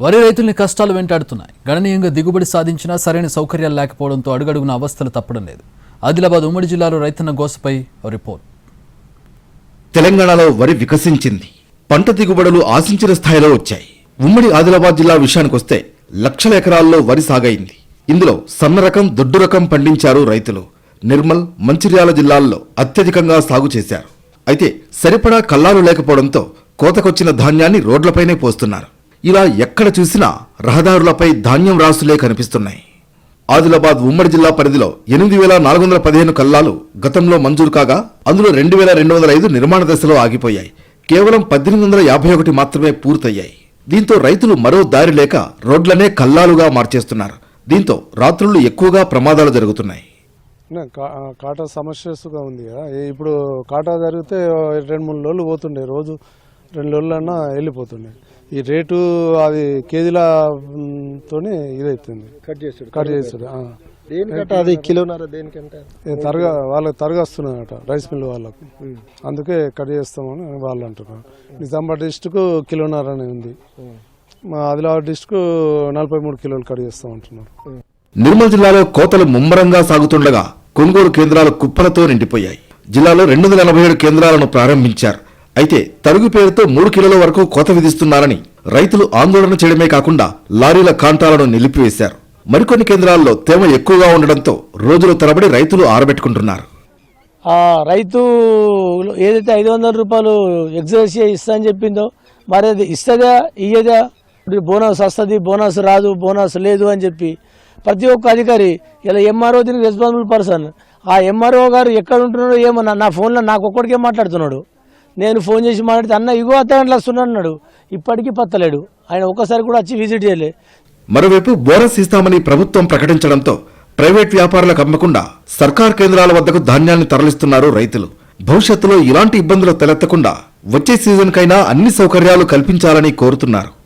వరి రైతుల్ని కష్టాలు వెంటాడుతున్నాయి. గణనీయంగా దిగుబడి సాధించినా సరైన సౌకర్యాలు లేకపోవడంతో అడుగడుగున అవస్థలు తప్పడం లేదు. ఆదిలాబాద్ ఉమ్మడి జిల్లాలో రైతన్న గోసపై రిపోర్ట్. తెలంగాణలో వరి వికసించింది. పంట దిగుబడులు ఆశించిన స్థాయిలో వచ్చాయి. ఉమ్మడి ఆదిలాబాద్ జిల్లా విషయానికొస్తే లక్షల ఎకరాల్లో వరి సాగైంది. ఇందులో సన్న రకం దొడ్డు రకం పండించారు రైతులు. నిర్మల్ మంచిర్యాల జిల్లాల్లో అత్యధికంగా సాగు చేశారు. అయితే సరిపడా కల్లాలు లేకపోవడంతో కోతకొచ్చిన ధాన్యాన్ని రోడ్లపైనే పోస్తున్నారు. ఇలా ఎక్కడ చూసినా రహదారులపై ధాన్యం రాసులే కనిపిస్తున్నాయి. ఆదిలాబాద్ ఉమ్మడి జిల్లా పరిధిలో ఎనిమిది వేల నాలుగు వందల పదిహేను కల్లాలు గతంలో మంజూరు కాగా అందులో రెండు వేల రెండు వందల ఐదు నిర్మాణ దశలో ఆగిపోయాయి. కేవలం పద్దెనిమిది వందల యాభై ఒకటి మాత్రమే పూర్తయ్యాయి. దీంతో రైతులు మరో దారి లేక రోడ్లనే కల్లాలుగా మార్చేస్తున్నారు. దీంతో రాత్రులు ఎక్కువగా ప్రమాదాలు జరుగుతున్నాయి. కాటా సమస్యగా ఉంది కదా. ఇప్పుడు కాటా జరిగితే రెండు మూడు రోజులు పోతుండే. రోజు రెండు రోజులన్నా వెళ్ళిపోతుండే. ఈ రేటు అది కేజీల మ్, తోని ఇదైతుంది. కట్ చేసాడు కట్ చేస్తాడు. దేనికంట అది కిలోన్నర దేనికంటే తరగా వాళ్ళకి తరగస్తున్నాయట రైస్ మిల్ వాళ్ళకు. అందుకే కట్ చేస్తామని వాళ్ళు అంటున్నారు. నిజామాబాద్ డిస్టిక్ కిలోన్నర అని ఉంది మా ఆదిలాబాద్ డిస్టిక్ నలభై మూడు కిలోలు కట్ చేస్తామంటున్నారు నిర్మల్ జిల్లాలో కోతలు ముమ్మరంగా సాగుతుండగా కొనుగోలు కేంద్రాలు కుప్పలతో నిండిపోయాయి. జిల్లాలో రెండు వందల ఎనభై ఏడు కేంద్రాలను ప్రారంభించారు. అయితే తరుగు పేరుతో మూడు కిలోల వరకు కోత విధిస్తున్నారని రైతులు ఆందోళన చేయడమే కాకుండా లారీల కాంటాలను నిలిపివేశారు. మరికొన్ని కేంద్రాల్లో తేమ ఎక్కువగా ఉండడంతో రోజుల తరబడి రైతులు ఆరబెట్టుకుంటున్నారు. రైతు ఏదైతే ఐదు వందల రూపాయలు ఎక్సైజ్ ఇస్తా అని చెప్పిందో మరి అది ఇస్తుందా ఇయ్యదా? ఇప్పుడు బోనస్ వస్తుంది బోనస్ రాదు బోనస్ లేదు అని చెప్పి ప్రతి ఒక్క అధికారి ఇలా ఎంఆర్ఓ దీనికి రెస్పాన్సిబుల్ పర్సన్ ఆ ఎంఆర్ఓ గారు ఎక్కడ ఉంటున్నాడో ఏమో నా- నా ఫోన్లో నాకు ఒక్కడికే మాట్లాడుతున్నాడు. నేను ఫోన్ చేసి మాట్లాడితే అన్న ఇగో అత్తగంటలు వస్తున్నాడు అన్నాడు. ఇప్పటికీ పత్తలేడు. ఆయన ఒక్కసారి కూడా వచ్చి విజిట్ చేయలే. మరోవైపు బోనస్ ఇస్తామని ప్రభుత్వం ప్రకటించడంతో ప్రైవేట్ వ్యాపారులకు అమ్మకుండా సర్కార్ కేంద్రాల వద్దకు ధాన్యాన్ని తరలిస్తున్నారు రైతులు. భవిష్యత్తులో ఇలాంటి ఇబ్బందులు తలెత్తకుండా వచ్చే సీజన్కైనా అన్ని సౌకర్యాలు కల్పించాలని కోరుతున్నారు.